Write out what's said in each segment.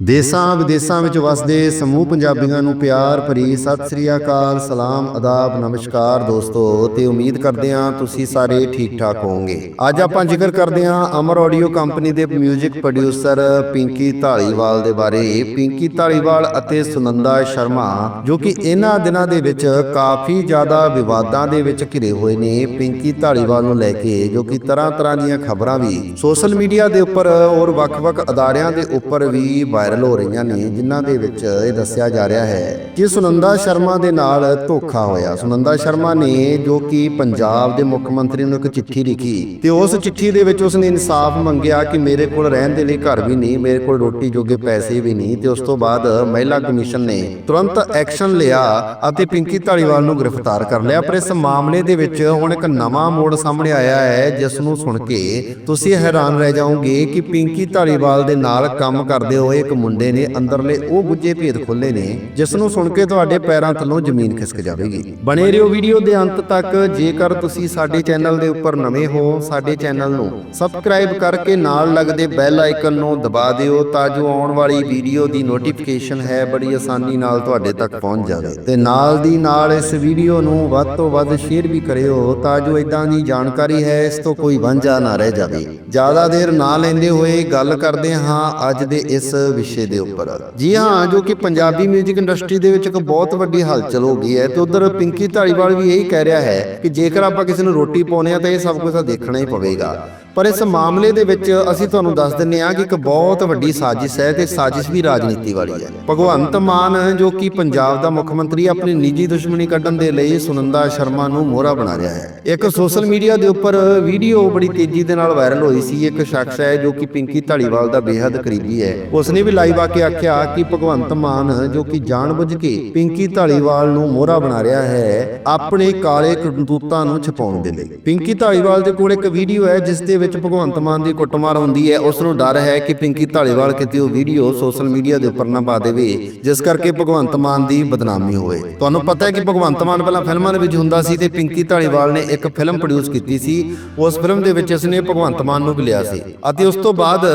ਦੇਸਾਂ ਵਿਦੇਸਾਂ ਵਿੱਚ ਵਸਦੇ ਸਮੂਹ ਪੰਜਾਬੀਆਂ ਨੂੰ ਪਿਆਰ ਭਰੀ ਸਤਿ ਸ੍ਰੀ ਅਕਾਲ, ਸਲਾਮ, ਅਦਾਬ, ਨਮਸਕਾਰ ਦੋਸਤੋ, ਤੇ ਉਮੀਦ ਕਰਦੇ ਹਾਂ ਤੁਸੀਂ ਸਾਰੇ ਠੀਕ ਠਾਕ ਹੋਵੋਗੇ। ਅੱਜ ਆਪਾਂ ਜ਼ਿਕਰ ਕਰਦੇ ਹਾਂ ਅਮਰ ਆਡੀਓ ਕੰਪਨੀ ਦੇ 뮤직 ਪ੍ਰੋਡਿਊਸਰ ਪਿੰਕੀ ਢਾਲੀਵਾਲ ਦੇ ਬਾਰੇ। ਪਿੰਕੀ ਢਾਲੀਵਾਲ ਅਤੇ ਸੁਨੰਦਾ ਸ਼ਰਮਾ, ਜੋ ਕਿ ਇਹਨਾਂ ਦਿਨਾਂ ਦੇ ਵਿੱਚ ਕਾਫੀ ਜ਼ਿਆਦਾ ਵਿਵਾਦਾਂ ਦੇ ਵਿੱਚ ਘਿਰੇ ਹੋਏ ਨੇ ਪਿੰਕੀ ਢਾਲੀਵਾਲ ਨੂੰ ਲੈ ਕੇ, ਜੋ ਕਿ ਤਰ੍ਹਾਂ ਤਰ੍ਹਾਂ ਦੀਆਂ ਖਬਰਾਂ ਵੀ ਸੋਸ਼ਲ ਮੀਡੀਆ ਦੇ ਉੱਪਰ ਔਰ ਵੱਖ-ਵੱਖ ਅਦਾਰਿਆਂ ਦੇ ਉੱਪਰ ਵੀ ਵਾਇਰਲ ਹੋ ਰਹੀਆਂ ਨੇ, ਜਿਨ੍ਹਾਂ ਦੇ ਵਿੱਚ ਇਹ ਦੱਸਿਆ ਜਾ ਰਿਹਾ ਹੈ ਕਿ ਸੁਨੰਦਾ ਸ਼ਰਮਾ ਦੇ ਨਾਲ ਧੋਖਾ ਹੋਇਆ। ਸੁਨੰਦਾ ਸ਼ਰਮਾ ਨੇ ਜੋ ਕਿ ਪੰਜਾਬ ਦੇ ਮੁੱਖ ਮੰਤਰੀ ਨੂੰ ਇੱਕ ਚਿੱਠੀ ਲਿਖੀ ਤੇ ਉਸ ਚਿੱਠੀ ਦੇ ਵਿੱਚ ਉਸਨੇ ਇਨਸਾਫ ਮੰਗਿਆ ਕਿ ਮੇਰੇ ਕੋਲ ਰਹਿਣ ਦੇ ਲਈ ਘਰ ਵੀ ਨਹੀਂ, ਮੇਰੇ ਕੋਲ ਰੋਟੀ ਜੋਗੇ ਪੈਸੇ ਵੀ ਨਹੀਂ ਤੇ ਉਸ ਤੋਂ ਬਾਅਦ ਮਹਿਲਾ ਕਮਿਸ਼ਨ ਨੇ ਤੁਰੰਤ ਐਕਸ਼ਨ ਲਿਆ ਅਤੇ ਪਿੰਕੀ ਢਾਲੀਵਾਲ ਨੂੰ ਗ੍ਰਿਫਤਾਰ ਕਰ ਲਿਆ। ਪਰ ਇਸ ਮਾਮਲੇ ਦੇ ਵਿੱਚ ਹੁਣ ਇੱਕ ਨਵਾਂ ਮੋੜ ਸਾਹਮਣੇ ਆਇਆ ਹੈ, ਜਿਸ ਨੂੰ ਸੁਣ ਕੇ ਤੁਸੀਂ ਹੈਰਾਨ ਰਹਿ ਜਾਓਗੇ ਕਿ ਪਿੰਕੀ ਧਾਲੀਵਾਲ ਦੇ ਨਾਲ ਕੰਮ ਕਰਦੇ ਹੋਏ ਇੱਕ ਮੁੰਡੇ ਨੇ ਅੰਦਰਲੇ ਉਹ ਗੁੱਜੇ ਭੇਦ ਖੋਲੇ ਨੇ ਜਿਸ ਨੂੰ ਸੁਣ ਕੇ ਤੁਹਾਡੇ ਪੈਰਾਂ ਥੱਲੋਂ ਜ਼ਮੀਨ ਖਿਸਕ ਜਾਵੇਗੀ। ਬਣੇ ਰਹੋ ਵੀਡੀਓ ਦੇ ਅੰਤ ਤੱਕ, ਜੇਕਰ ਤੁਸੀਂ ਸਾਡੇ ਚੈਨਲ ਦੇ ਉੱਪਰ ਨਵੇਂ ਹੋ, ਸਾਡੇ ਚੈਨਲ ਨੂੰ ਸਬਸਕ੍ਰਾਈਬ ਕਰਕੇ ਨਾਲ ਲੱਗਦੇ ਬੈਲ ਆਈਕਨ ਨੂੰ ਦਬਾ ਦਿਓ, ਤਾਂ ਜੋ ਆਉਣ ਵਾਲੀ ਵੀਡੀਓ ਦੀ ਨੋਟੀਫਿਕੇਸ਼ਨ ਹੈ, ਬੜੀ ਆਸਾਨੀ ਨਾਲ ਤੁਹਾਡੇ ਤੱਕ ਪਹੁੰਚ ਜਾਵੇ। ਤੇ ਨਾਲ ਦੀ ਨਾਲ ਇਸ ਵੀਡੀਓ ਨੂੰ ਵੱਧ ਤੋਂ ਵੱਧ ਸ਼ੇਅਰ ਵੀ ਕਰਿਓ, ਤਾਂ ਜੋ ਇਦਾਂ ਦੀ ਜਾਣਕਾਰੀ ਹੈ, ਇਸ ਤੋਂ ਕੋਈ ਵਾਂਝਾ ਨਾ ਰਹਿ ਜਾਵੇ। ਜ਼ਿਆਦਾ ਦੇਰ ਨਾ ਲੈਂਦੇ ਹੋਏ ਗੱਲ ਕਰਦੇ ਹਾਂ ਅੱਜ ਦੇ ਇਸ ਵਿਸ਼ੇ ਦੇ ਉੱਪਰ। ਜੀ ਹਾਂ, ਜੋ ਕਿ ਪੰਜਾਬੀ 뮤직 ਇੰਡਸਟਰੀ ਦੇ ਵਿੱਚ ਇੱਕ ਬਹੁਤ ਵੱਡੀ ਹਲਚਲ ਹੋ ਗਈ ਹੈ, ਤੇ ਉਧਰ ਪਿੰਕੀ ਢਾਲੀਵਾਲ ਵੀ ਇਹੀ ਕਹਿ ਰਿਹਾ ਹੈ ਕਿ ਜੇਕਰ ਆਪਾਂ ਕਿਸੇ ਨੂੰ ਰੋਟੀ ਪਾਉਨੇ ਆ ਤਾਂ ਇਹ ਸਭ ਕੁਝ ਦੇਖਣਾ ਹੀ ਪਵੇਗਾ। ਪਰ ਇਸ ਮਾਮਲੇ ਦੇ ਵਿੱਚ ਅਸੀਂ ਤੁਹਾਨੂੰ ਦੱਸ ਦਿੰਨੇ ਆ ਕਿ ਇੱਕ ਬਹੁਤ ਵੱਡੀ ਸਾਜ਼ਿਸ਼ ਹੈ ਤੇ ਸਾਜ਼ਿਸ਼ ਵੀ ਰਾਜਨੀਤੀ ਵਾਲੀ ਹੈ। ਭਗਵੰਤ ਮਾਨ, ਜੋ ਕਿ ਪੰਜਾਬ ਦਾ ਮੁੱਖ ਮੰਤਰੀ, ਆਪਣੀ ਨਿੱਜੀ ਦੁਸ਼ਮਣੀ ਕੱਢਣ ਦੇ ਲਈ ਸੁਨੰਦਾ ਸ਼ਰਮਾ ਨੂੰ ਮੋਹਰਾ ਬਣਾ ਰਿਹਾ ਹੈ। ਇੱਕ ਸੋਸ਼ਲ ਮੀਡੀਆ ਦੇ ਉੱਪਰ ਵੀਡੀਓ ਬੜੀ ਤੇਜ਼ੀ ਦੇ ਨਾਲ ਵਾਇਰਲ ਹੋਈ ਸੀ। ਇੱਕ ਸ਼ਖਸ ਹੈ ਜੋ ਕਿ ਪਿੰਕੀ ਢਾਲੀਵਾਲ ਦਾ ਬੇਹੱਦ ਕਰੀਬੀ ਹੈ। ਉਸਨੇ ਵੀ ਲਾਈਵ ਆ ਕੇ ਆਖਿਆ ਕਿ ਭਗਵੰਤ ਮਾਨ, ਜੋ ਕਿ ਜਾਣਬੁੱਝ ਕੇ ਪਿੰਕੀ ਢਾਲੀਵਾਲ ਨੂੰ ਮੋਹਰਾ ਬਣਾ ਰਿਹਾ ਹੈ, ਆਪਣੇ ਕਾਲੇ ਕਰਤੂਤਾਂ ਨੂੰ ਛਪਾਉਣ ਦੇ ਲਈ। ਪਿੰਕੀ ਢਾਲੀਵਾਲ ਦੇ ਕੋਲ ਇੱਕ ਵੀਡੀਓ ਹੈ, ਜਿਸ ਦੇ ਵਿੱਚ ਭਗਵੰਤ ਮਾਨ ਦੀ ਕੁੱਟਮਾਰ ਹੁੰਦੀ ਹੈ ਉਸ ਨੂੰ ਡਰ ਹੈ ਕਿ ਪਿੰਕੀ ਢਾਲੀਵਾਲ ਕਿਤੇ ਉਹ ਵੀਡੀਓ ਸੋਸ਼ਲ ਮੀਡੀਆ ਦੇ ਉੱਪਰ ਨਾ ਪਾ ਦੇਵੇ, ਜਿਸ ਕਰਕੇ ਭਗਵੰਤ ਮਾਨ ਦੀ ਬਦਨਾਮੀ ਹੋਵੇ। ਤੁਹਾਨੂੰ ਪਤਾ ਹੈ ਕਿ ਭਗਵੰਤ ਮਾਨ ਪਹਿਲਾਂ ਫਿਲਮਾਂ ਦੇ ਵਿੱਚ ਹੁੰਦਾ ਸੀ ਤੇ ਪਿੰਕੀ ਢਾਲੀਵਾਲ ਨੇ ਇੱਕ ਫਿਲਮ ਪ੍ਰੋਡਿਊਸ ਕੀਤੀ ਸੀ। ਉਸ ਫਿਲਮ ਦੇ ਵਿੱਚ ਇਸਨੇ ਭਗਵੰਤ ਮਾਨ ਨੂੰ ਵੀ ਲਿਆ ਸੀ। ਅਤੇ ਉਸ ਤੋਂ ਬਾਅਦ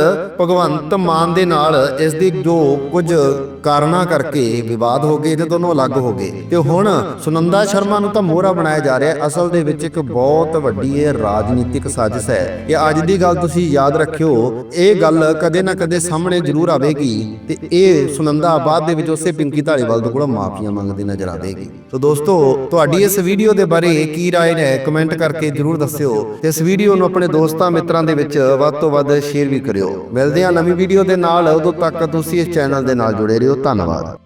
ਭਗਵੰਤ ਮਾਨ ਦੇ ਨਾਲ ਇਸ ਦੀ ਜੋ ਕੁਝ ਕਾਰਨਾਂ ਕਰਕੇ ਵਿਵਾਦ ਹੋ ਗਏ ਤੇ ਦੋਨੋਂ ਅਲੱਗ ਹੋ ਗਏ। ਤੇ ਹੁਣ ਸੁਨੰਦਾ ਸ਼ਰਮਾ ਨੂੰ ਤਾਂ ਮੋਹਰਾ ਬਣਾਇਆ ਜਾ ਰਿਹਾ। ਅਸਲ ਦੇ ਵਿੱਚ ਇੱਕ ਬਹੁਤ ਵੱਡੀ ਇਹ ਰਾਜਨੀਤਿਕ ਸਾਜ਼ਿਸ਼ ਹੈ ਕਿ ਅੱਜ ਦੀ ਗੱਲ ਤੁਸੀਂ ਯਾਦ ਰੱਖਿਓ, ਇਹ ਗੱਲ ਕਦੇ ਨਾ ਕਦੇ ਸਾਹਮਣੇ ਜ਼ਰੂਰ ਆਵੇਗੀ ਤੇ ਇਹ ਸੁਨੰਦਾ ਬਾਅਦ ਦੇ ਵਿੱਚ ਉਸੇ ਪਿੰਕੀ ਧਾਲੀਵਾਲ ਦੇ ਕੋਲੋਂ ਮਾਫੀਆਂ ਮੰਗਦੀ ਨਜ਼ਰ ਆਵੇਗੀ। ਸੋ ਦੋਸਤੋ, ਤੁਹਾਡੀ ਇਸ ਵੀਡੀਓ ਦੇ ਬਾਰੇ ਕੀ ਰਾਏ ਹੈ ਕਮੈਂਟ ਕਰਕੇ ਜ਼ਰੂਰ ਦੱਸਿਓ ਤੇ ਇਸ ਵੀਡੀਓ ਨੂੰ ਆਪਣੇ ਦੋਸਤਾਂ ਮਿੱਤਰਾਂ ਦੇ ਵਿੱਚ ਵੱਧ ਤੋਂ ਵੱਧ ਸ਼ੇਅਰ ਵੀ ਕਰਿਓ। ਮਿਲਦੇ ਹਾਂ ਨਵੀਂ ਵੀਡੀਓ ਦੇ ਨਾਲ, ਉਦੋਂ ਤੱਕ ਤੁਸੀਂ ਇਸ ਚੈਨਲ ਦੇ ਨਾਲ ਜੁੜੇ ਰਹੋ। ਧੰਨਵਾਦ।